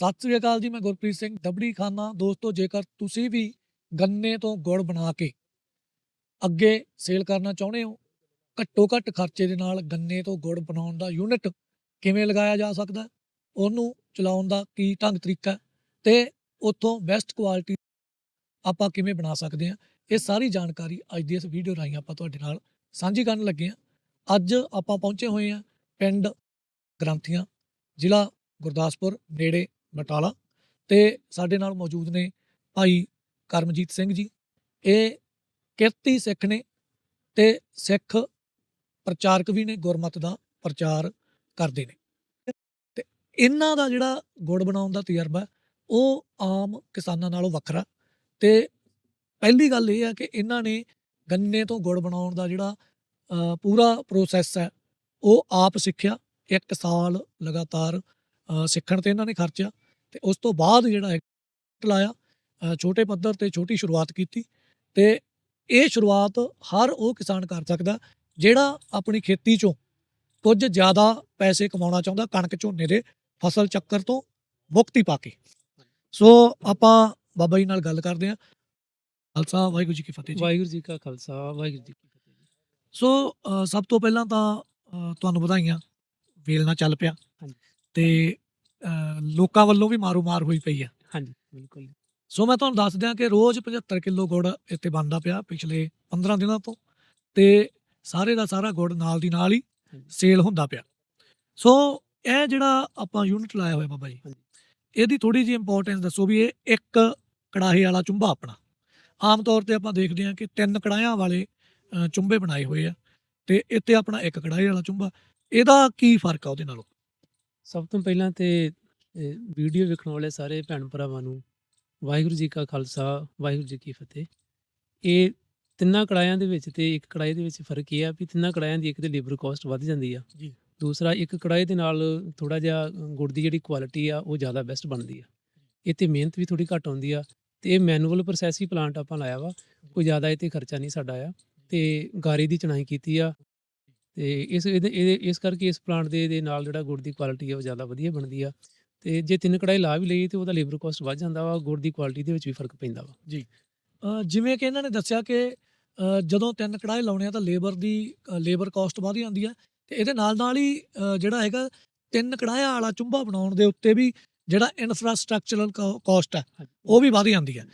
ਸਤਿ ਸ੍ਰੀ ਅਕਾਲ ਜੀ, ਮੈਂ ਗੁਰਪ੍ਰੀਤ ਸਿੰਘ, ਦਬੜੀ ਖਾਨਾ। ਦੋਸਤੋ, ਜੇਕਰ ਤੁਸੀਂ ਵੀ ਗੰਨੇ ਤੋਂ ਗੁੜ ਬਣਾ ਕੇ ਅੱਗੇ ਸੇਲ ਕਰਨਾ ਚਾਹੁੰਦੇ ਹੋ ਘੱਟੋ ਘੱਟ ਖਰਚੇ ਦੇ ਨਾਲ ਗੰਨੇ ਤੋਂ ਗੁੜ ਬਣਾਉਣ ਦਾ ਯੂਨਿਟ ਕਿਵੇਂ ਲਗਾਇਆ ਜਾ ਸਕਦਾ? ਉਹਨੂੰ ਚਲਾਉਣ ਦਾ ਕੀ ਢੰਗ ਤਰੀਕਾ? ਹੈ ਤੇ ਉੱਥੋਂ ਬੈਸਟ ਕੁਆਲਿਟੀ ਆਪਾਂ ਕਿਵੇਂ ਬਣਾ ਸਕਦੇ ਹਾਂ? ਇਹ ਸਾਰੀ ਜਾਣਕਾਰੀ ਅੱਜ ਦੀ ਇਸ ਵੀਡੀਓ ਰਾਹੀਂ ਆਪਾਂ ਤੁਹਾਡੇ ਨਾਲ ਸਾਂਝੀ ਕਰਨ ਲੱਗੇ ਹਾਂ। ਅੱਜ ਆਪਾਂ ਪਹੁੰਚੇ ਹੋਏ ਹਾਂ ਪਿੰਡ ਗ੍ਰੰਥੀਆਂ, ਜ਼ਿਲ੍ਹਾ ਗੁਰਦਾਸਪੁਰ, ਨੇੜੇ ਬਟਾਲਾ। ਤੇ ਸਾਡੇ ਨਾਲ ਮੌਜੂਦ ਨੇ ਭਾਈ ਕਰਮਜੀਤ ਸਿੰਘ ਜੀ। ਇਹ ਕਿਰਤੀ ਸਿੱਖ ਨੇ ਤੇ ਸਿੱਖ ਪ੍ਰਚਾਰਕ ਵੀ ਨੇ, ਗੁਰਮਤ ਦਾ ਪ੍ਰਚਾਰ ਕਰਦੇ ਨੇ। ਤੇ ਇਹਨਾਂ ਦਾ ਜਿਹੜਾ ਗੁੜ ਬਣਾਉਣ ਦਾ ਤਜਰਬਾ, ਉਹ ਆਮ ਕਿਸਾਨਾਂ ਨਾਲੋਂ ਵੱਖਰਾ। ਤੇ ਪਹਿਲੀ ਗੱਲ ਇਹ ਹੈ ਕਿ ਇਹਨਾਂ ਨੇ ਗੰਨੇ ਤੋਂ ਗੁੜ ਬਣਾਉਣ ਦਾ ਜਿਹੜਾ ਪੂਰਾ ਪ੍ਰੋਸੈਸ ਹੈ, ਉਹ ਆਪ ਸਿੱਖਿਆ। ਇੱਕ ਸਾਲ ਲਗਾਤਾਰ ਸਿੱਖਣ ਤੇ ਇਹਨਾਂ ਨੇ ਖਰਚਿਆ ਤੇ ਉਸ ਤੋਂ ਬਾਅਦ ਜਿਹੜਾ ਹੈ ਲਾਇਆ ਛੋਟੇ ਪੱਧਰ ਤੇ ਛੋਟੀ ਸ਼ੁਰੂਆਤ ਕੀਤੀ ਤੇ ਇਹ ਸ਼ੁਰੂਆਤ ਹਰ ਉਹ ਕਿਸਾਨ ਕਰ ਸਕਦਾ ਜਿਹੜਾ ਆਪਣੀ ਖੇਤੀ ਚੋਂ ਕੁਝ ਜ਼ਿਆਦਾ ਪੈਸੇ ਕਮਾਉਣਾ ਚਾਹੁੰਦਾ ਕਣਕ ਝੋਨੇ ਦੇ ਫਸਲ ਚੱਕਰ ਤੋਂ ਮੁਕਤੀ ਪਾ ਕੇ। ਸੋ ਆਪਾਂ ਬਾਬਾ ਜੀ ਨਾਲ ਗੱਲ ਕਰਦੇ ਹਾਂ। ਖਾਲਸਾ ਵਾਹਿਗੁਰੂ ਜੀ ਕੀ ਫਤਿਹ ਜੀ। ਵਾਹਿਗੁਰੂ ਜੀ ਕਾ ਖਾਲਸਾ ਵਾਹਿਗੁਰੂ ਜੀ ਕੀ ਫਤਿਹ ਜੀ। ਸੋ ਸਭ ਤੋਂ ਪਹਿਲਾਂ ਤਾਂ ਤੁਹਾਨੂੰ ਵਧਾਈਆਂ। ਵੇਲਣਾ ਚੱਲ ਪਿਆ। ਹਾਂਜੀ। ਤੇ ਲੋਕਾਂ ਵੱਲੋਂ ਵੀ ਮਾਰੋ ਮਾਰ ਹੋਈ ਪਈ ਆ ਹਾਂਜੀ ਬਿਲਕੁਲ ਸੋ ਮੈਂ ਤੁਹਾਨੂੰ ਦੱਸ ਦਿਆਂ ਕਿ ਰੋਜ਼ 75 ਕਿਲੋ ਗੁੜ ਇੱਥੇ ਬਣਦਾ ਪਿਆ ਪਿਛਲੇ 15 ਦਿਨਾਂ ਤੋਂ ਤੇ ਸਾਰੇ ਦਾ ਸਾਰਾ ਗੁੜ ਨਾਲ ਦੀ ਨਾਲ ਹੀ ਹਾਂਜੀ। ਸੇਲ ਹੁੰਦਾ ਪਿਆ। ਸੋ ਇਹ ਜਿਹੜਾ ਆਪਾਂ ਯੂਨਿਟ ਲਾਇਆ ਹੋਇਆ ਬਾਬਾ ਜੀ ਹਾਂਜੀ। ਇਹਦੀ ਥੋੜੀ ਜਿਹੀ ਇੰਪੋਰਟੈਂਸ ਦੱਸੋ ਵੀ ਇਹ ਇੱਕ ਕੜਾਹੇ ਵਾਲਾ ਚੁੰਬਾ ਆਪਣਾ। ਆਮ ਤੌਰ ਤੇ ਆਪਾਂ ਦੇਖਦੇ ਹਾਂ ਕਿ ਤਿੰਨ ਕੜਾਹਿਆਂ ਵਾਲੇ ਅ, ਚੁੰਬੇ ਬਣਾਏ ਹੋਏ ਆ ਤੇ ਇੱਥੇ ਆਪਣਾ ਇੱਕ ਕੜਾਹੇ ਵਾਲਾ ਚੁੰਬਾ। ਇਹਦਾ ਕੀ ਫ਼ਰਕ ਆ ਉਹਦੇ ਨਾਲੋਂ? ਸਭ ਤੋਂ ਪਹਿਲਾਂ ਤੇ ਵੀਡੀਓ ਵੇਖਣ ਵਾਲੇ ਸਾਰੇ ਭੈਣ ਭਰਾਵਾਂ ਨੂੰ ਵਾਹਿਗੁਰੂ ਜੀ ਕਾ ਖਾਲਸਾ ਵਾਹਿਗੁਰੂ ਜੀ ਕੀ ਫਤਿਹ। ਇਹ ਤਿੰਨਾਂ ਕੜਾਇਆਂ ਦੇ ਵਿੱਚ ਤੇ ਇੱਕ ਕੜਾਈ ਦੇ ਵਿੱਚ ਫ਼ਰਕ ਇਹ ਆ ਵੀ ਤਿੰਨਾਂ ਕੜਾਇਆਂ ਦੀ ਇੱਕ ਤੇ ਲੇਬਰ ਕਾਸਟ ਵੱਧ ਜਾਂਦੀ ਆ। ਜੀ। ਦੂਸਰਾ ਇੱਕ ਕੜਾਈ ਦੇ ਨਾਲ ਥੋੜਾ ਜਿਹਾ ਗੁੜ ਦੀ ਜਿਹੜੀ ਕੁਆਲਿਟੀ ਆ ਉਹ ਜ਼ਿਆਦਾ ਬੈਸਟ ਬਣਦੀ ਆ। ਇਹ ਤੇ ਮਿਹਨਤ ਵੀ ਥੋੜੀ ਘੱਟ ਆਉਂਦੀ ਆ ਤੇ ਇਹ ਮੈਨੂਅਲ ਪ੍ਰੋਸੈਸ ਹੀ ਪਲਾਂਟ ਆਪਾਂ ਲਾਇਆ ਵਾ ਕੋਈ ਜ਼ਿਆਦਾ ਇਹ ਤੇ ਖਰਚਾ ਨਹੀਂ ਸਾਡਾ ਆ ਤੇ ਗਾਰੇ ਦੀ ਚਣਾਈ ਕੀਤੀ ਆ ਤੇ ਇਸ ਇਹਦੇ ਇਸ ਕਰਕੇ ਇਸ ਪਲਾਂਟ ਦੇ ਦੇ ਨਾਲ ਜਿਹੜਾ ਗੁੜ ਦੀ ਕੁਆਲਿਟੀ ਆ ਉਹ ਜ਼ਿਆਦਾ ਵਧੀਆ ਬਣਦੀ ਆ। ਤੇ ਜੇ ਤਿੰਨ ਕੜਾਈ ਲਾ ਵੀ ਲਈਏ ਤੇ ਉਹਦਾ ਲੇਬਰ ਕਾਸਟ ਵੱਧ ਜਾਂਦਾ ਵਾ ਗੁੜ ਦੀ ਕੁਆਲਿਟੀ ਦੇ ਵਿੱਚ ਵੀ ਫ਼ਰਕ ਪੈਂਦਾ ਵਾ। ਅ, ਜਿਵੇਂ ਕਿ ਇਹਨਾਂ ਨੇ ਦੱਸਿਆ ਕਿ ਜਦੋਂ ਤਿੰਨ ਕੜਾਹੇ ਲਾਉਣੇ ਆ ਤਾਂ ਲੇਬਰ ਦੀ ਲੇਬਰ ਕਾਸਟ ਵਧ ਜਾਂਦੀ ਆ। ਤੇ ਇਹਦੇ ਨਾਲ ਨਾਲ ਹੀ ਜਿਹੜਾ ਹੈਗਾ ਤਿੰਨ ਕੜਾਹਿਆਂ ਵਾਲਾ ਚੁੰਬਾ ਬਣਾਉਣ ਦੇ ਉੱਤੇ ਵੀ ਜਿਹੜਾ ਇਨਫਰਾਸਟ੍ਰਕਚਰਲ ਕਾਸਟ ਹੈ ਉਹ ਵੀ ਵਧ ਜਾਂਦੀ ਹੈ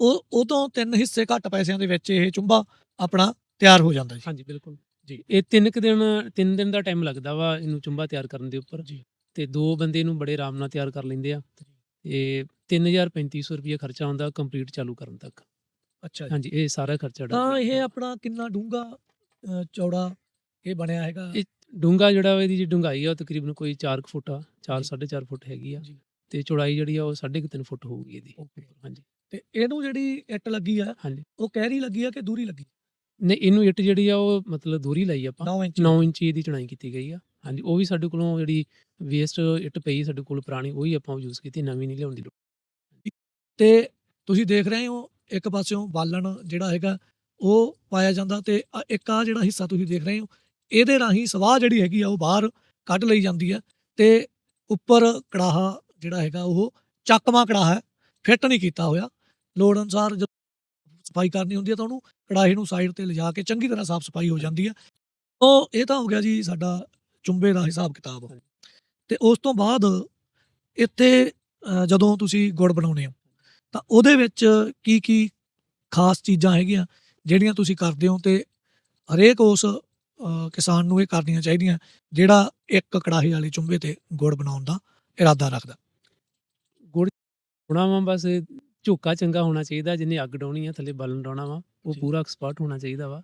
ਉਹ ਉਹ ਤੋਂ ਤਿੰਨ ਹਿੱਸੇ ਘੱਟ ਪੈਸਿਆਂ ਦੇ ਵਿੱਚ ਇਹ ਚੁੰਬਾ ਆਪਣਾ ਤਿਆਰ ਹੋ ਜਾਂਦਾ ਜੀ। ਹਾਂਜੀ ਬਿਲਕੁਲ। ਜੀ। ਇਹ ਤਿੰਨ ਕੁ ਦਿਨ ਤਿੰਨ ਦਿਨ ਦਾ ਟਾਈਮ ਲੱਗਦਾ ਵਾ ਇਹਨੂੰ ਚੁੰਬਾ ਤਿਆਰ ਕਰਨ ਦੇ ਉੱਪਰ। ਜੀ। ਤੇ ਦੋ ਬੰਦੇ ਇਹਨੂੰ ਬੜੇ ਆਰਾਮ ਨਾਲ ਤਿਆਰ ਕਰ ਲੈਂਦੇ ਆ। ਤੇ 3350 ਰੁਪਏ ਖਰਚਾ ਆਉਂਦਾ ਕੰਪਲੀਟ ਚਾਲੂ ਕਰਨ ਤੱਕ। ਅੱਛਾ ਹਾਂਜੀ ਇਹ ਸਾਰਾ ਖਰਚਾ ਤਾਂ ਇਹ ਆਪਣਾ ਕਿੰਨਾ ਡੂੰਗਾ ਚੌੜਾ ਇਹ ਬਣਿਆ ਹੈਗਾ? ਇਹ ਡੂੰਗਾ ਜਿਹੜਾ ਇਹਦੀ ਜੀ ਡੂੰਘਾਈ ਆ ਉਹ ਤਕਰੀਬਨ ਕੋਈ 4 ਫੁੱਟ ਆ 4 ਜੀ। 4.5 ਫੁੱਟ ਹੈਗੀ ਆ। ਜੀ। ਤੇ ਚੌੜਾਈ ਜਿਹੜੀ ਆ ਉਹ 3.5 ਫੁੱਟ ਹੋਊਗੀ ਇਹਦੀ। Okay। ਹਾਂਜੀ। ਤੇ ਇਹਨੂੰ ਜਿਹੜੀ ਇੱਟ ਲੱਗੀ ਆ ਹਾਂਜੀ। ਉਹ ਕਹਿਰੀ ਲੱਗੀ ਆ ਕਿ ਦੂਰੀ ਲੱਗੀ? ਨਹੀਂ ਇਹਨੂੰ ਇੱਟ ਜਿਹੜੀ ਆ ਉਹ ਮਤਲਬ ਦੂਰੀ ਲਾਈ ਆਪਾਂ। 9 ਇੰਚ। 9 ਇੰਚੀ ਦੀ ਚਣਾਈ ਕੀਤੀ ਗਈ ਆ। ਹਾਂਜੀ ਉਹ ਵੀ ਸਾਡੇ ਕੋਲੋਂ ਜਿਹੜੀ ਵੇਸਟ ਇੱਟ ਪਈ ਸਾਡੇ ਕੋਲ ਪੁਰਾਣੀ ਉਹੀ ਆਪਾਂ ਯੂਜ਼ ਕੀਤੀ ਨਵੀਂ ਨਹੀਂ ਲਿਆਉਣ ਦੀ ਲੋੜ। ਤੇ ਤੁਸੀਂ ਦੇਖ ਰਹੇ ਹੋ ਇੱਕ ਪਾਸਿਓਂ ਬਾਲਣ ਜਿਹੜਾ ਹੈਗਾ ਉਹ ਪਾਇਆ ਜਾਂਦਾ ਤੇ ਆ ਇੱਕ ਆ ਜਿਹੜਾ ਹਿੱਸਾ ਤੁਸੀਂ ਦੇਖ ਰਹੇ ਹੋ ਇਹਦੇ ਰਾਹੀਂ ਸਵਾਹ ਜਿਹੜੀ ਹੈਗੀ ਆ ਉਹ ਬਾਹਰ ਕੱਢ ਲਈ ਜਾਂਦੀ ਹੈ ਤੇ ਉੱਪਰ ਕੜਾਹਾ ਜਿਹੜਾ ਹੈਗਾ ਉਹ ਚੱਕਵਾਂ ਕੜਾਹਾ ਹੈ ਫਿੱਟ ਨਹੀਂ ਕੀਤਾ ਹੋਇਆ। ਲੋੜ ਅਨੁਸਾਰ ਸਫ਼ਾਈ ਕਰਨੀ ਹੁੰਦੀ ਹੈ ਤਾਂ ਉਹਨੂੰ ਕੜਾਹੇ ਨੂੰ ਸਾਈਡ ਤੇ ਲਿਜਾ ਕੇ ਚੰਗੀ ਤਰ੍ਹਾਂ ਸਾਫ਼ ਸਫ਼ਾਈ ਹੋ ਜਾਂਦੀ ਹੈ। ਉਹ ਇਹ ਤਾਂ ਹੋ ਗਿਆ ਜੀ ਸਾਡਾ ਚੁੰਬੇ ਦਾ ਹਿਸਾਬ ਕਿਤਾਬ। ਤੇ ਉਸ ਤੋਂ ਬਾਅਦ ਇੱਥੇ ਜਦੋਂ ਤੁਸੀਂ ਗੁੜ ਬਣਾਉਨੇ ਹੋ ਤਾਂ ਉਹਦੇ ਵਿੱਚ ਕੀ ਕੀ ਖਾਸ ਚੀਜ਼ਾਂ ਹੈਗੀਆਂ ਜਿਹੜੀਆਂ ਤੁਸੀਂ ਕਰਦੇ ਹੋ ਤੇ ਹਰੇਕ ਉਸ ਕਿਸਾਨ ਨੂੰ ਇਹ ਕਰਨੀਆਂ ਚਾਹੀਦੀਆਂ ਜਿਹੜਾ ਇੱਕ ਕੜਾਹੇ ਵਾਲੇ ਚੁੰਬੇ ਤੇ ਗੁੜ ਬਣਾਉਣ ਦਾ ਇਰਾਦਾ ਰੱਖਦਾ। ਹੋਣਾ ਵਾ ਬਸ ਝੋਕਾ ਚੰਗਾ ਹੋਣਾ ਚਾਹੀਦਾ ਜਿਹਨੇ ਅੱਗ ਡਾਉਣੀ ਆ ਥੱਲੇ ਬਾਲਣ ਡਾਉਣਾ ਵਾ ਉਹ ਜੀ। ਪੂਰਾ ਐਕਸਪਰਟ ਹੋਣਾ ਚਾਹੀਦਾ ਵਾ।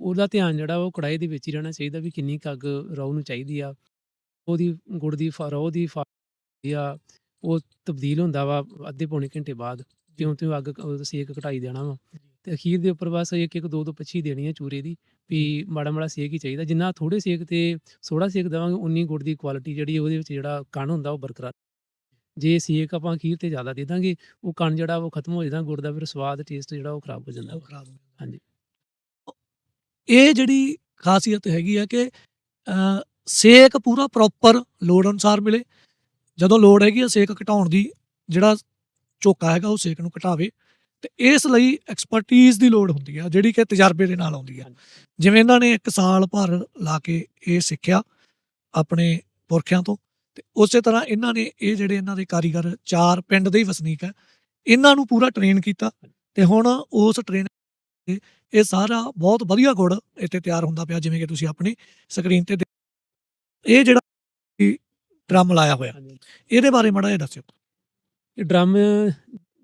ਉਹਦਾ ਧਿਆਨ ਜਿਹੜਾ ਉਹ ਕੜਾਈ ਦੇ ਵਿੱਚ ਹੀ ਰਹਿਣਾ ਚਾਹੀਦਾ ਵੀ ਕਿੰਨੀ ਕੁ ਅੱਗ ਰੌ ਨੂੰ ਚਾਹੀਦੀ ਆ। ਉਹਦੀ ਗੁੜ ਦੀ ਫ- ਰੌ ਦੀ ਫਾ ਆ ਉਹ ਤਬਦੀਲ ਹੁੰਦਾ ਵਾ ਅੱਧੇ ਪੌਣੇ ਘੰਟੇ ਬਾਅਦ ਜਿਉਂ ਤਿਉਂ ਅੱਗ ਕ- ਉਹਦਾ ਸੇਕ ਘਟਾਈ ਦੇਣਾ ਵਾ। ਤੇ ਅਖੀਰ ਦੇ ਉੱਪਰ ਬਸ ਇੱਕ ਇੱਕ ਦੋ ਦੋ ਪੱਛੀ ਦੇਣੀ ਆ ਚੂਰੇ ਦੀ ਵੀ ਮਾੜਾ ਮਾੜਾ ਸੇਕ ਹੀ ਚਾਹੀਦਾ। ਜਿੰਨਾ ਥੋੜੇ ਸੇਕ ਤੇ ਥੋੜਾ ਸੇਕ ਦੇਵਾਂਗੇ ਉਨੀ ਗੁੜ ਦੀ ਕੁਆਲਿਟੀ ਜਿਹੜੀ ਉਹਦੇ ਵਿੱਚ ਜਿਹੜਾ ਕਣ ਹੁੰਦਾ ਉਹ ਬਰਕਰਾਰ ਜੇ ਸੇਕ ਆਪਾਂ ਅਖੀਰ ਤੇ ਜ਼ਿਆਦਾ ਦੇ ਦਾਂਗੇ ਉਹ ਕਣ ਜਿਹੜਾ ਉਹ ਖਤਮ ਹੋ ਜਾਂਦਾ ਗੁੜ ਦਾ ਫਿਰ ਸਵਾਦ ਟੇਸਟ ਜਿਹੜਾ ਉਹ ਖਰਾਬ ਹੋ ਜਾਂਦਾ। ਖਰਾਬ ਹੋ ਜਾਂਦਾ। ਹਾਂਜੀ। ਇਹ ਜਿਹੜੀ ਖਾਸੀਅਤ ਹੈਗੀ ਆ ਕਿ ਸੇਕ ਪੂਰਾ ਪ੍ਰੋਪਰ ਲੋੜ ਅਨੁਸਾਰ ਮਿਲੇ ਜਦੋਂ ਲੋੜ ਹੈਗੀ ਆ ਸੇਕ ਘਟਾਉਣ ਦੀ ਜਿਹੜਾ ਝੋਕਾ ਹੈਗਾ ਉਹ ਸੇਕ ਨੂੰ ਘਟਾਵੇ ਤੇ ਇਸ ਲਈ ਐਕਸਪਰਟਿਜ਼ ਦੀ ਲੋੜ ਹੁੰਦੀ ਆ ਜਿਹੜੀ ਕਿ ਤਜਰਬੇ ਦੇ ਨਾਲ ਆਉਂਦੀ ਆ ਜਿਵੇਂ ਇਹਨਾਂ ਨੇ ਇੱਕ ਸਾਲ ਭਰ ਲਾ ਕੇ ਇਹ ਸਿੱਖਿਆ ਆਪਣੇ ਪੁਰਖਿਆਂ ਤੋਂ ਤੇ ਉਸੇ ਤਰ੍ਹਾਂ ਇਹਨਾਂ ਨੇ ਇਹ ਜਿਹੜੇ ਇਹਨਾਂ ਦੇ ਕਾਰੀਗਰ ਚਾਰ ਪਿੰਡ ਦੇ ਹੀ ਵਸਨੀਕ ਆ ਇਹਨਾਂ ਨੂੰ ਪੂਰਾ ਟ੍ਰੇਨ ਕੀਤਾ ਤੇ ਹੁਣ ਉਸ ਟ੍ਰੇਨ ਇਹ ਸਾਰਾ ਬਹੁਤ ਵਧੀਆ ਗੁੜ ਇੱਥੇ ਤਿਆਰ ਹੁੰਦਾ ਪਿਆ ਜਿਵੇਂ ਕਿ ਤੁਸੀਂ ਆਪਣੀ ਸਕਰੀਨ ਤੇ ਦੇਖ- ਇਹ ਜਿਹੜਾ ਡਰਮ ਲਾਇਆ ਹੋਇਆ ਇਹਦੇ ਬਾਰੇ ਮਾੜਾ ਜਿਹਾ ਦੱਸਿਓ। ਇਹ ਡਰਮ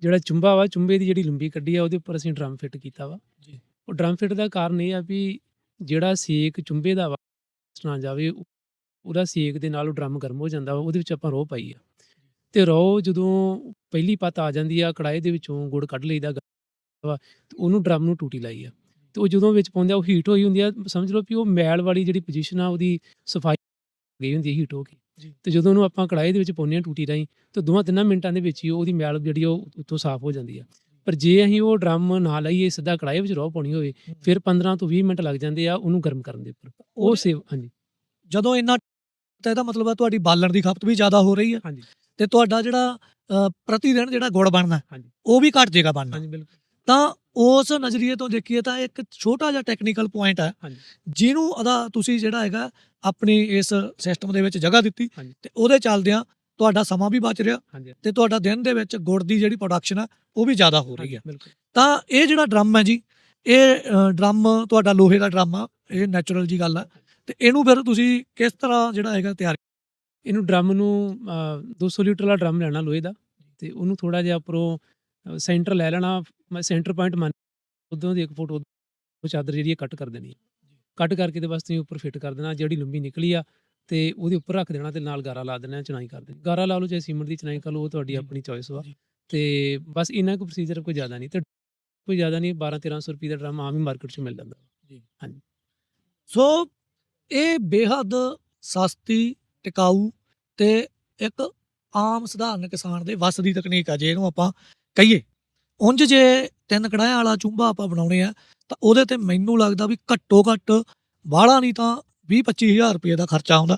ਜਿਹੜਾ ਚੁੰਬਾ ਵਾ ਚੁੰਬੇ ਦੀ ਜਿਹੜੀ ਲੰਬੀ ਕੱਢੀ ਆ ਉਹਦੇ ਉੱਪਰ ਅਸੀਂ ਡਰਮ ਫਿੱਟ ਕੀਤਾ ਵਾ। ਜੀ। ਉਹ ਡਰਮ ਫਿੱਟ ਦਾ ਕਾਰਨ ਇਹ ਆ ਵੀ ਜਿਹੜਾ ਸੇਕ ਚੁੰਬੇ ਦਾ ਵਾ ਨਾ ਜਾਵੇ ਉਹਦਾ ਸੇਕ ਦੇ ਨਾਲ ਉਹ ਡਰਮ ਗਰਮ ਹੋ ਜਾਂਦਾ ਵਾ ਉਹਦੇ ਵਿੱਚ ਆਪਾਂ ਰੋਹ ਪਾਈ ਆ। ਤੇ ਰੋਹ ਜਦੋਂ ਪਹਿਲੀ ਪੱਤ ਆ ਜਾਂਦੀ ਆ ਕੜਾਏ ਦੇ ਵਿੱਚੋਂ ਗੁੜ ਕੱਢ ਲਈਦਾ ਵਾ ਤੇ ਉਹਨੂੰ ਡਰਮ ਨੂੰ ਟੂਟੀ ਲਾਈ ਆ। ਤੇ ਉਹ ਜਦੋਂ ਵਿੱਚ ਪਾਉਂਦੇ ਆ ਉਹ ਹੀਟ ਹੋਈ ਹੁੰਦੀ ਆ ਸਮਝ ਲਓ ਵੀ ਉਹ ਮੈਲ ਵਾਲੀ ਜਿਹੜੀ ਪੋਜੀਸ਼ਨ ਆ ਉਹਦੀ ਸਫ਼ਾਈ ਗਈ ਹੁੰਦੀ ਹੀਟ ਹੋ ਕੇ। ਤੇ ਜਦੋਂ ਉਹਨੂੰ ਆਪਾਂ ਕੜਾਈ ਦੇ ਵਿੱਚ ਪਾਉਂਦੇ ਆ ਟੂਟੀ ਰਾਹੀਂ ਤੇ ਦੋਵਾਂ ਤਿੰਨਾਂ ਮਿੰਟਾਂ ਦੇ ਵਿੱਚ ਹੀ ਉਹਦੀ ਮੈਲ ਜਿਹੜੀ ਉਹ ਉੱਤੋਂ ਸਾਫ਼ ਹੋ ਜਾਂਦੀ ਆ। ਪਰ ਜੇ ਅਸੀਂ ਉਹ ਡਰਮ ਨਾ ਲਾਈਏ ਸਿੱਧਾ ਕੜਾਈ ਵਿੱਚ ਰੋਹ ਪਾਉਣੀ ਹੋਵੇ ਫਿਰ 15 ਤੋਂ 20 ਮਿੰਟ ਲੱਗ ਜਾਂਦੇ ਆ ਉਹਨੂੰ ਗਰਮ ਕਰਨ ਦੇ ਉੱਪਰ। ਉਹ ਸੇਵ ਹਾਂਜੀ। ਜਦੋਂ ਇੰਨਾ ਤਾਂ ਇਹਦਾ ਮਤਲਬ ਹੈ ਤੁਹਾਡੀ ਬਾਲਣ ਦੀ ਖਪਤ ਵੀ ਜ਼ਿਆਦਾ ਹੋ ਰਹੀ ਹੈ ਹਾਂਜੀ। ਤੇ ਤੁਹਾਡਾ ਜਿਹੜਾ ਅ, ਪ੍ਰਤੀ ਦਿਨ ਜਿਹੜਾ ਗੁੜ ਹਾਂਜੀ। ਉਹ ਵੀ ਘਟ ਜਾਏਗਾ ਬਣਨਾ। ਹਾਂਜੀ ਬਿਲਕੁਲ। ਤਾਂ ਉਸ ਨਜ਼ਰੀਏ ਤੋਂ ਦੇਖੀਏ ਤਾਂ ਇੱਕ ਛੋਟਾ ਜਿਹਾ ਟੈਕਨੀਕਲ ਪੁਆਇੰਟ ਹੈ ਹਾਂਜੀ। ਜਿਹਨੂੰ ਅਦਾ ਤੁਸੀਂ ਜਿਹੜਾ ਹੈਗਾ ਆਪਣੀ ਇਸ ਸਿਸਟਮ ਦੇ ਵਿੱਚ ਜਗ੍ਹਾ ਦਿੱਤੀ ਹਾਂਜੀ। ਤੇ ਉਹਦੇ ਚੱਲਦਿਆਂ ਤੁਹਾਡਾ ਸਮਾਂ ਵੀ ਬਚ ਰਿਹਾ ਹਾਂਜੀ। ਤੇ ਤੁਹਾਡਾ ਦਿਨ ਦੇ ਵਿੱਚ ਗੁੜ ਦੀ ਜਿਹੜੀ ਪ੍ਰੋਡਕਸ਼ਨ ਹੈ ਉਹ ਵੀ ਜ਼ਿਆਦਾ ਹੋ ਰਹੀ ਹੈ ਬਿਲਕੁਲ। ਤਾਂ ਇਹ ਜਿਹੜਾ ਡਰਮ ਹੈ ਜੀ ਇਹ ਡਰਮ ਤੁਹਾਡਾ ਲੋਹੇ ਦਾ ਡਰਮ ਆ ਇਹ ਨੈਚੁਰਲ ਜੀ ਗੱਲ ਆ। ਤੇ ਇਹਨੂੰ ਫਿਰ ਤੁਸੀਂ ਕਿਸ ਤਰ੍ਹਾਂ ਜਿਹੜਾ ਹੈਗਾ ਤਿਆਰ ਇਹਨੂੰ ਡਰਮ ਨੂੰ ਅ, 200 ਲੀਟਰ ਵਾਲਾ ਡਰਮ ਲੈਣਾ ਲੋਹੇ ਦਾ ਤੇ ਉਹਨੂੰ ਥੋੜਾ ਜਿਹਾ ਉੱਪਰੋਂ ਸੈਂਟਰ ਲੈ ਲੈਣਾ ਸੈਂਟਰ ਪੁਆਇੰਟ ਮੰਨ ਉਦੋਂ ਦੀ ਇੱਕ ਫੁੱਟ ਉਹ ਚਾਦਰ ਜਿਹੜੀ ਹੈ ਕੱਟ ਕਰ ਦੇਣੀ ਕੱਟ ਕਰਕੇ ਤੇ ਬਸ ਤੁਸੀਂ ਉੱਪਰ ਫਿੱਟ ਕਰ ਦੇਣਾ ਜਿਹੜੀ ਲੰਬੀ ਨਿਕਲੀ ਆ ਤੇ ਉਹਦੇ ਉੱਪਰ ਰੱਖ ਦੇਣਾ ਤੇ ਨਾਲ ਗਾਰਾ ਲਾ ਦੇਣਾ ਚਣਾਈ ਕਰ ਦੇਣੀ। ਗਾਰਾ ਲਾ ਲਓ ਚਾਹੇ ਸੀਮੈਂਟ ਦੀ ਚਣਾਈ ਕਰ ਲਓ ਉਹ ਤੁਹਾਡੀ ਜੀ। ਆਪਣੀ ਚੋਇਸ ਵਾ ਜੀ। ਤੇ ਬਸ ਇੰਨਾ ਕੁ ਪ੍ਰੋਸੀਜਰ ਕੋਈ ਜ਼ਿਆਦਾ ਨਹੀਂ ਤੇ ਕੋਈ ਜ਼ਿਆਦਾ ਨਹੀਂ 12 1300 ਰੁਪਏ ਦਾ ਡਰਮ ਆਮ ਹੀ ਮਾਰਕੀਟ 'ਚ ਮਿਲ ਜਾਂਦਾ। ਸੋ ਇਹ ਬੇਹੱਦ ਸਸਤੀ ਟਿਕਾਊ ਤੇ ਇੱਕ ਆਮ ਸਧਾਰਨ ਕਿਸਾਨ ਦੇ ਵੱਸ ਦੀ ਤਕਨੀਕ ਆ ਜੇ ਇਹਨੂੰ ਆਪਾਂ ਕਹੀਏ। ਉਂਝ ਜੇ ਤਿੰਨ ਕੜਾਇਆਂ ਵਾਲਾ ਚੁੰਬਾ ਆਪਾਂ ਬਣਾਉਣੇ ਆ ਤਾਂ ਉਹਦੇ ਤੇ ਮੈਨੂੰ ਲੱਗਦਾ ਵੀ ਘੱਟੋ ਘੱਟ ਬਾਹਲਾ ਨਹੀਂ ਤਾਂ 20 25000 ਰੁਪਏ ਦਾ ਖਰਚਾ ਆਉਂਦਾ।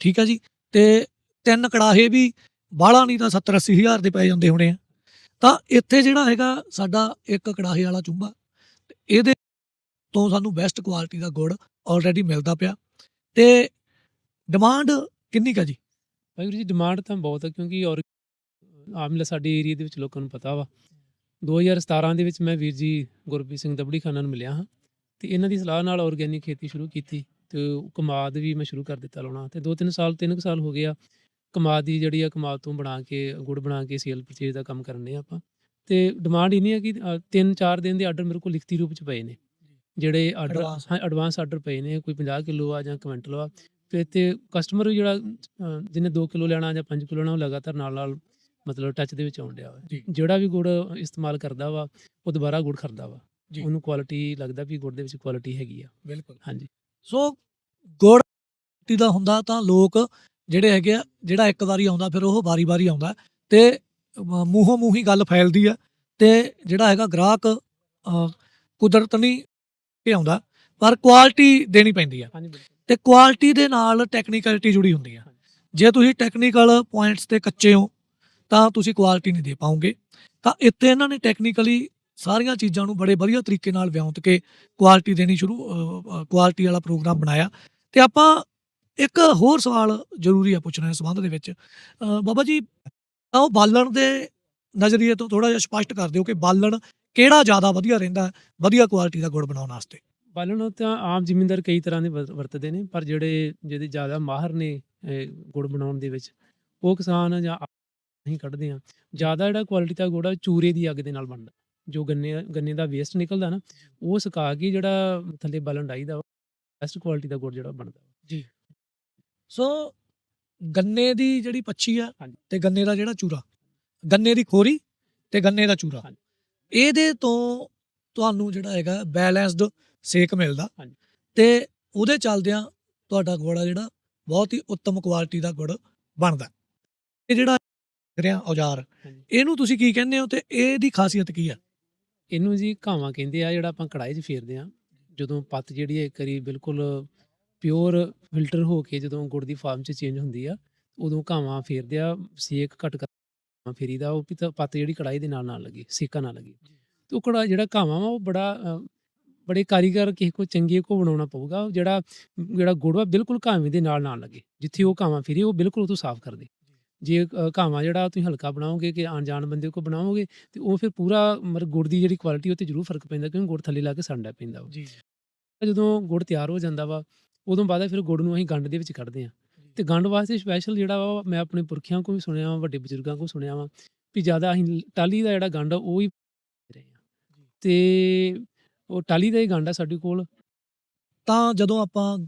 ਠੀਕ ਹੈ ਜੀ? ਤੇ ਤਿੰਨ ਕੜਾਹੇ ਵੀ ਬਾਹਲਾ ਨਹੀਂ ਤਾਂ 70 80000 ਦੇ ਪੈ ਜਾਂਦੇ ਹੋਣੇ ਆ। ਤਾਂ ਇੱਥੇ ਜਿਹੜਾ ਹੈਗਾ ਸਾਡਾ ਇੱਕ ਕੜਾਹੇ ਵਾਲਾ ਚੁੰਬਾ ਇਹਦੇ ਤੋਂ ਸਾਨੂੰ ਬੈਸਟ ਕੁਆਲਿਟੀ ਦਾ ਗੁੜ ਆਲਰੇਡੀ ਮਿਲਦਾ ਪਿਆ। ਤੇ ਡਿਮਾਂਡ ਕਿੰਨੀ ਕਾ ਜੀ? ਵਾਹਿਗੁਰੂ ਜੀ ਡਿਮਾਂਡ ਤਾਂ ਬਹੁਤ ਹੈ ਕਿਉਂਕਿ ਔਰ ਆਮਲਾ ਸਾਡੇ ਏਰੀਆ ਦੇ ਵਿੱਚ ਲੋਕਾਂ ਨੂੰ ਪਤਾ ਵਾ। 2017 ਦੇ ਵਿੱਚ ਮੈਂ ਵੀਰ ਜੀ ਗੁਰਪ੍ਰੀਤ ਸਿੰਘ ਦਬੜੀ ਖਾਨਾ ਨੂੰ ਮਿਲਿਆ ਹਾਂ ਤੇ ਇਹਨਾਂ ਦੀ ਸਲਾਹ ਨਾਲ ਆਰਗੇਨਿਕ ਖੇਤੀ ਸ਼ੁਰੂ ਕੀਤੀ ਤੇ ਕਮਾਦ ਵੀ ਮੈਂ ਸ਼ੁਰੂ ਕਰ ਦਿੱਤਾ ਲਾਉਣਾ। ਤੇ 2-3 ਸਾਲ 3 ਸਾਲ ਹੋ ਗਿਆ ਕਮਾਦ ਦੀ ਜਿਹੜੀ ਆ ਕਮਾਦ ਤੋਂ ਬਣਾ ਕੇ, ਗੁੜ ਬਣਾ ਕੇ ਸੇਲ ਪਰਚੇਜ ਦਾ ਕੰਮ ਕਰਨੇ ਆਪਾਂ। ਤੇ ਡਿਮਾਂਡ ਇੰਨੀ ਹੈ ਕਿ 3-4 ਦਿਨ ਦੇ ਆਰਡਰ ਮੇਰੇ ਕੋਲ ਲਿਖਤੀ ਰੂਪ ਚ ਪਏ ਨੇ। ਜਿਹੜੇ ਆਰਡਰ Advance। ਹਾਂ ਐਡਵਾਂਸ ਆਰਡਰ ਪਏ ਨੇ ਕੋਈ 50 ਕਿਲੋ ਆ ਜਾਂ ਕੁਇੰਟਲ ਆ ਤੇ ਤੇ ਕਸਟਮਰ ਜਿਹੜਾ ਅ, ਜਿਹਨੇ 2 ਕਿਲੋ ਲੈਣਾ ਜਾਂ 5 ਕਿਲੋ ਲੈਣਾ ਉਹ ਲਗਾਤਾਰ ਨਾਲ ਨਾਲ ਮਤਲਬ ਟੱਚ ਦੇ ਵਿੱਚ ਆਉਣ ਡਿਆ ਵਾ ਜੀ। ਜਿਹੜਾ ਵੀ ਗੁੜ ਇਸਤੇਮਾਲ ਕਰਦਾ ਵਾ ਉਹ ਦੁਬਾਰਾ ਗੁੜ ਖਰਦਾ ਵਾ ਜੀ। ਉਹਨੂੰ ਕੁਆਲਿਟੀ ਲੱਗਦਾ ਵੀ ਗੁੜ ਦੇ ਵਿੱਚ ਕੁਆਲਿਟੀ ਹੈਗੀ ਆ ਬਿਲਕੁਲ ਹਾਂਜੀ ਸੋ ਗੁੜ ਟੀ ਦਾ ਹੁੰਦਾ ਤਾਂ ਲੋਕ ਜਿਹੜੇ ਹੈਗੇ ਆ ਜਿਹੜਾ ਇੱਕ ਵਾਰੀ ਆਉਂਦਾ ਫਿਰ ਉਹ ਵਾਰੀ-ਵਾਰੀ ਆਉਂਦਾ ਤੇ ਮੂੰਹੋਂ ਮੂੰਹ ਹੀ ਗੱਲ ਫੈਲਦੀ ਆ ਤੇ ਜਿਹੜਾ ਹੈਗਾ ਗ੍ਰਾਹਕ ਕੁਦਰਤ ਨਹੀਂ ਕਿ ਆਉਂਦਾ ਪਰ ਕੁਆਲਿਟੀ ਦੇਣੀ ਪੈਂਦੀ ਆ। ਤੇ ਕੁਆਲਿਟੀ ਦੇ ਨਾਲ ਟੈਕਨੀਕਲਿਟੀ ਜੁੜੀ ਹੁੰਦੀ ਆ। ਜੇ ਤੁਸੀਂ ਟੈਕਨੀਕਲ ਪੁਆਇੰਟਸ ਤੇ ਕੱਚੇ ਹੋ ਤਾਂ ਤੁਸੀਂ ਕੁਆਲਿਟੀ ਨਹੀਂ ਦੇ ਪਾਓਗੇ। ਤਾਂ ਇੱਥੇ ਇਹਨਾਂ ਨੇ ਟੈਕਨੀਕਲੀ ਸਾਰੀਆਂ ਚੀਜ਼ਾਂ ਨੂੰ ਬੜੇ ਵਧੀਆ ਤਰੀਕੇ ਨਾਲ ਵਿਆਉਂਤ ਕੇ ਕੁਆਲਿਟੀ ਦੇਣੀ ਸ਼ੁਰੂ ਕੁਆਲਿਟੀ ਵਾਲਾ ਪ੍ਰੋਗਰਾਮ ਬਣਾਇਆ। ਤੇ ਆਪਾਂ ਇੱਕ ਹੋਰ ਸਵਾਲ ਜ਼ਰੂਰੀ ਆ ਪੁੱਛਣਾ ਇਸ ਸੰਬੰਧ ਦੇ ਵਿੱਚ। ਬਾਬਾ ਜੀ ਤਾਂ ਉਹ ਬਾਲਣ ਦੇ ਨਜ਼ਰੀਏ ਤੋਂ ਥੋੜਾ ਜਿਹਾ ਸਪਸ਼ਟ ਕਰ ਦਿਓ ਕਿ ਬਾਲਣ ਕਿਹੜਾ ਜ਼ਿਆਦਾ ਵਧੀਆ ਰਹਿੰਦਾ ਵਧੀਆ ਕੁਆਲਿਟੀ ਦਾ ਗੁੜ ਬਣਾਉਣ ਵਾਸਤੇ? ਬਾਲਣ ਤਾਂ ਆਮ ਜ਼ਿਮੀਂਦਾਰ ਕਈ ਤਰ੍ਹਾਂ ਦੇ ਵਰ- ਵਰਤਦੇ ਨੇ ਪਰ ਜਿਹੜੇ ਜਿਹਦੇ ਜ਼ਿਆਦਾ ਮਾਹਰ ਨੇ ਇਹ ਗੁੜ ਬਣਾਉਣ ਦੇ ਵਿੱਚ ਉਹ ਕਿਸਾਨ ਜਾਂ ਆਪ ਨਹੀਂ ਕੱਢਦੇ ਆ। ਜ਼ਿਆਦਾ ਜਿਹੜਾ ਕੁਆਲਿਟੀ ਦਾ ਗੁੜ ਆ ਚੂਰੇ ਦੀ ਅੱਗ ਦੇ ਨਾਲ ਬਣਦਾ ਜੋ ਗੰਨੇ ਗੰਨੇ ਦਾ ਵੇਸਟ ਨਿਕਲਦਾ ਨਾ ਉਹ ਸੁਕਾ ਕੇ ਜਿਹੜਾ ਥੱਲੇ ਬਾਲਣ ਡਾਈਦਾ ਬੈਸਟ ਕੁਆਲਿਟੀ ਦਾ ਗੁੜ ਜਿਹੜਾ ਬਣਦਾ। ਸੋ ਗੰਨੇ ਦੀ ਜਿਹੜੀ ਪੱਛੀ ਆ ਹਾਂਜੀ। ਤੇ ਗੰਨੇ ਦਾ ਜਿਹੜਾ ਚੂਰਾ ਗੰਨੇ ਦੀ ਖੋਰੀ ਤੇ ਗੰਨੇ ਦਾ ਚੂਰਾ। ਹਾਂਜੀ। ਇਹਦੇ ਤੋਂ ਤੁਹਾਨੂੰ ਜਿਹੜਾ ਹੈਗਾ ਬੈਲੈਂਸਡ ਸੇਕ ਮਿਲਦਾ ਹਾਂਜੀ। ਤੇ ਉਹਦੇ ਚੱਲਦਿਆਂ ਤੁਹਾਡਾ ਗੁੜ ਆ ਜਿਹੜਾ ਬਹੁਤ ਹੀ ਉੱਤਮ ਕੁਆਲਿਟੀ ਦਾ ਗੁੜ ਬਣਦਾ ਇਹ ਜਿਹੜਾ ਰਿਹਾ ਔਜ਼ਾਰ ਹਾਂਜੀ। ਇਹਨੂੰ ਤੁਸੀਂ ਕੀ ਕਹਿੰਦੇ ਹੋ ਤੇ ਇਹਦੀ ਖਾਸੀਅਤ ਕੀ ਆ ਇਹਨੂੰ ਜੀ ਘਾਵਾਂ ਕਹਿੰਦੇ ਆ ਜਿਹੜਾ ਆਪਾਂ ਕੜਾਈ 'ਚ ਫੇਰਦੇ ਆ ਜਦੋਂ ਪੱਤ ਜਿਹੜੀ ਹੈ ਇੱਕ ਵਾਰੀ ਬਿਲਕੁਲ ਪਿਓਰ ਫਿਲਟਰ ਹੋ ਕੇ ਜਦੋਂ ਗੁੜ ਦੀ ਫਾਰਮ 'ਚ ਚੇਂਜ ਹੁੰਦੀ ਆ ਉਦੋਂ ਘਾਵਾਂ ਫੇਰਦੇ ਆ ਸੇਕ ਘੱਟ ਕਰ ਫੇਰੀਦਾ ਉਹ ਵੀ ਤਾਂ ਪੱਤ ਜਿਹੜੀ ਕੜਾਈ ਦੇ ਨਾਲ ਨਾ ਲੱਗੇ ਸੇਕਾ ਨਾ ਲੱਗੇ। ਤੇ ਉਹ ਕੜਾ ਜਿਹੜਾ ਘਾਵਾਂ ਵਾ ਉਹ ਬੜਾ ਅ, ਬੜੇ ਕਾਰੀਗਰ ਕਿਸੇ ਕੋ ਚੰਗੇ ਕੋ ਬਣਾਉਣਾ ਪਊਗਾ ਉਹ ਜਿਹੜਾ ਜਿਹੜਾ ਗੁੜ ਵਾ ਬਿਲਕੁਲ ਘਾਵੇਂ ਦੇ ਨਾਲ ਨਾ ਲੱਗੇ। ਜਿੱਥੇ ਉਹ ਘਾਵਾਂ ਫੇਰੀ ਉਹ ਬਿਲਕੁਲ ਉਹ ਤੋਂ ਸਾਫ਼ ਕਰ ਦੇ ਜੇ ਘਾਵਾਂ ਜਿਹੜਾ ਤੁਸੀਂ ਹਲਕਾ ਬਣਾਓਗੇ ਕਿ ਅਣਜਾਣ ਬੰਦੇ ਕੋ ਬਣਾਓਗੇ ਤੇ ਉਹ ਫਿਰ ਪੂਰਾ ਮਤਲਬ ਗੁੜ ਦੀ ਜਿਹੜੀ ਕੁਆਲਿਟੀ ਉਹ ਤੇ ਜ਼ਰੂਰ ਫ਼ਰਕ ਪੈਂਦਾ ਕਿਉਂਕਿ ਗੁੜ ਥੱਲੇ ਲਾ ਕੇ ਸੜਨਾ ਪੈਂਦਾ ਵਾ। ਜੀ। ਜਦੋਂ ਗੁੜ ਤਿਆਰ ਹੋ ਜਾਂਦਾ ਵਾ ਉਦੋਂ ਬਾਅਦ ਫਿਰ ਗੁੜ ਨੂੰ ਅਸੀਂ ਗੰਡ ਦੇ ਵਿੱਚ ਕੱਢਦੇ ਆ ਤੇ ਗੰਡ ਵਾਸਤੇ ਸਪੈਸ਼ਲ ਜਿਹੜਾ ਵਾ ਮੈਂ ਆਪਣੇ ਪੁਰਖਿਆਂ ਕੋਲ ਵੀ ਸੁਣਿਆ ਵਾ ਵੱਡੇ ਬਜ਼ੁਰਗਾਂ ਕੋਲ ਸੁਣਿਆ ਵਾ ਵੀ ਜ਼ਿਆਦਾ ਅਸੀਂ ਟਾਲੀ ਦਾ ਜਿਹੜਾ ਗੰਡ ਆ ਉਹ ਹੀ ਰਹੇ ਆ। ਤੇ ਉਹ ਟਾਲੀ ਦਾ ਹੀ ਗੰਡ ਆ ਸਾਡੇ ਕੋਲ। ਤਾਂ ਜਦੋਂ ਆਪਾਂ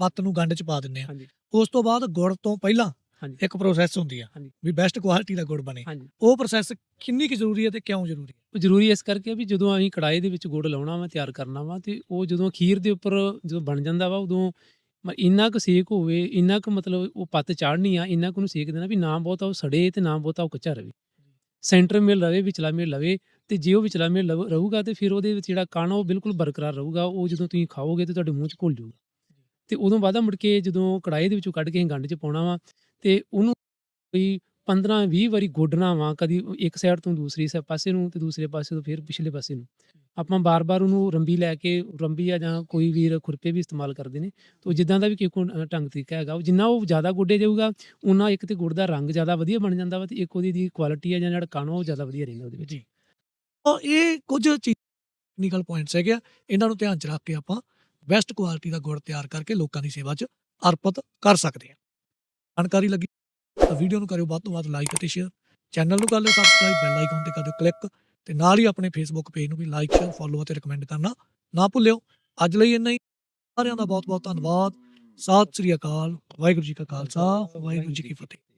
ਪੱਤ ਨੂੰ ਗੰਡ ਚ ਪਾ ਦਿੰਨੇ ਆ ਹਾਂਜੀ। ਉਸ ਤੋਂ ਬਾਅਦ ਗੁੜ ਤੋਂ ਪਹਿਲਾਂ ਹਾਂਜੀ। ਇੱਕ ਪ੍ਰੋਸੈਸ ਹੁੰਦੀ ਆ ਹਾਂਜੀ। ਵੀ ਬੈਸਟ ਕੁਆਲਿਟੀ ਦਾ ਗੁੜ ਬਣੇ। ਹਾਂਜੀ। ਉਹ ਪ੍ਰੋਸੈਸ ਕਿੰਨੀ ਕੁ ਜ਼ਰੂਰੀ ਹੈ ਤੇ ਕਿਉਂ ਜ਼ਰੂਰੀ ਹੈ ਉਹ ਜ਼ਰੂਰੀ ਇਸ ਕਰਕੇ ਆ ਵੀ ਜਦੋਂ ਅਸੀਂ ਕੜਾਈ ਦੇ ਵਿੱਚ ਗੁੜ ਲਾਉਣਾ ਵਾ ਤਿਆਰ ਕਰਨਾ ਵਾ ਤੇ ਉਹ ਜਦੋਂ ਖੀਰ ਦੇ ਉੱਪਰ ਜਦੋਂ ਬਣ ਜਾਂਦਾ ਵਾ ਉਦੋਂ ਮ- ਇੰਨਾ ਕੁ ਸੇਕ ਹੋਵੇ, ਇੰਨਾ ਕੁ ਮਤਲਬ ਉਹ ਪੱਤ ਚਾੜਨੀ ਆ, ਇੰਨਾ ਕੁ ਨੂੰ ਸੇਕ ਦੇਣਾ ਵੀ ਨਾ ਬਹੁਤਾ ਉਹ ਸੜੇ ਤੇ ਨਾ ਬਹੁਤਾ ਉਹ ਕੱਚਾ ਰਵੇ। ਸੈਂਟਰ ਮੇਲ ਰਵੇ, ਵਿਚਲਾ ਮੇਲ ਲਵੇ ਤੇ ਜੇ ਉਹ ਵਿਚਲਾ ਮੇਲ ਲਵ- ਰਹੂਗਾ ਤੇ ਫਿਰ ਉਹਦੇ ਵਿੱਚ ਜਿਹੜਾ ਕਣ ਆ ਉਹ ਬਿਲਕੁਲ ਬਰਕਰਾਰ ਰਹੂਗਾ, ਉਹ ਜਦੋਂ ਤੁਸੀਂ ਖਾਓਗੇ ਤੇ ਤੁਹਾਡੇ ਮੂੰਹ 'ਚ ਘੁਲ ਜਾਊਗਾ। ਤੇ ਉਦੋਂ ਬਾਅਦ ਮੁੜ ਕੇ ਜਦੋਂ ਕੜਾਹੀ ਦੇ ਵਿੱਚੋਂ ਕੱਢ ਕੇ ਅਸੀਂ ਗੰਢ 'ਚ ਪਾਉਣਾ ਵਾ ਤੇ ਉਹਨੂੰ ਕੋਈ 15 20 ਵਾਰੀ ਗੋਡਣਾ ਵਾ, ਕਦੀ ਇੱਕ ਸਾਈਡ ਤੋਂ ਦੂਸਰੀ ਸਾ, ਪਾਸੇ ਨੂੰ ਤੇ ਦੂਸਰੇ ਪਾਸੇ ਤੋਂ ਫਿਰ ਪਿਛਲੇ ਪਾਸੇ ਨੂੰ। ਆਪਾਂ ਬਾਰ-ਬਾਰ ਉਹਨੂੰ ਰੰਬੀ ਲੈ ਕੇ, ਰੰਬੀ ਆ ਜਾਂ ਕੋਈ ਵੀਰ ਖੁਰਪੇ ਵੀ ਇਸਤੇਮਾਲ ਕਰਦੇ ਨੇ, ਤੇ ਜਿੱਦਾਂ ਦਾ ਵੀ ਕਿਉਂਕਿ ਢੰਗ ਤਰੀਕਾ ਹੈਗਾ, ਉਹ ਜਿੰਨਾ ਉਹ ਜ਼ਿਆਦਾ ਗੋਡੇ ਜਾਊਗਾ ਉਹਨਾਂ ਇੱਕ ਤੇ ਗੁੜ ਦਾ ਰੰਗ ਜ਼ਿਆਦਾ ਵਧੀਆ ਬਣ ਜਾਂਦਾ ਵਾ ਤੇ ਇੱਕ ਉਹਦੀ ਦੀ ਕੁਆਲਿਟੀ ਆ ਜਾਂ ਜਿਹੜਾ ਕਣ ਉਹ ਜ਼ਿਆਦਾ ਵਧੀਆ ਰਹਿੰਦਾ ਉਹਦੇ ਵਿੱਚ। ਜੀ। ਤਾਂ ਇਹ ਕੁਝ ਟੈਕਨੀਕਲ ਪੁਆਇੰਟਸ ਹੈਗੇ ਆ, ਇਹਨਾਂ ਨੂੰ ਧਿਆਨ ਚ ਰੱਖ ਕੇ ਆਪਾਂ ਬੈਸਟ ਕੁਆਲਿਟੀ ਦਾ ਗੁੜ ਤਿਆਰ ਕਰਕੇ ਲੋਕਾਂ ਦੀ ਸੇਵਾ ਚ ਅਰਪਿਤ ਕਰ ਸਕਦੇ ਹਾਂ। ਜਾਣਕਾਰੀ ਲੱਗੀ ਤਾਂ ਵੀਡੀਓ ਨੂੰ ਕਰਿਓ ਵੱਧ ਤੋਂ ਵੱਧ ਲਾਈਕ ਅਤੇ ਸ਼ੇਅਰ ਚੈਨਲ ਨੂੰ ਕਰ ਲਿਓ ਸਬਸਕ੍ਰਾਈਬ ਬੈਲ ਆਈਕਨ ਤੇ ਕਰ ਦਿਓ ਕਲਿੱਕ ਤੇ ਨਾਲ ਹੀ ਆਪਣੇ ਫੇਸਬੁੱਕ ਪੇਜ ਨੂੰ ਵੀ ਲਾਈਕ ਸ਼ੇਅਰ ਫੋਲੋ ਅਤੇ ਰეკਮੈਂਡ ਕਰਨਾ ਨਾ ਭੁੱਲਿਓ। ਅੱਜ ਲਈ ਇੰਨਾ ਹੀ। ਸਾਰਿਆਂ ਦਾ ਬਹੁਤ ਬਹੁਤ ਧੰਨਵਾਦ। ਸਤਿ ਸ੍ਰੀ ਅਕਾਲ। ਵਾਹਿਗੁਰੂ ਜੀ ਕਾ ਖਾਲਸਾ। ਵਾਹਿਗੁਰੂ ਜੀ ਕੀ ਫਤਿਹ।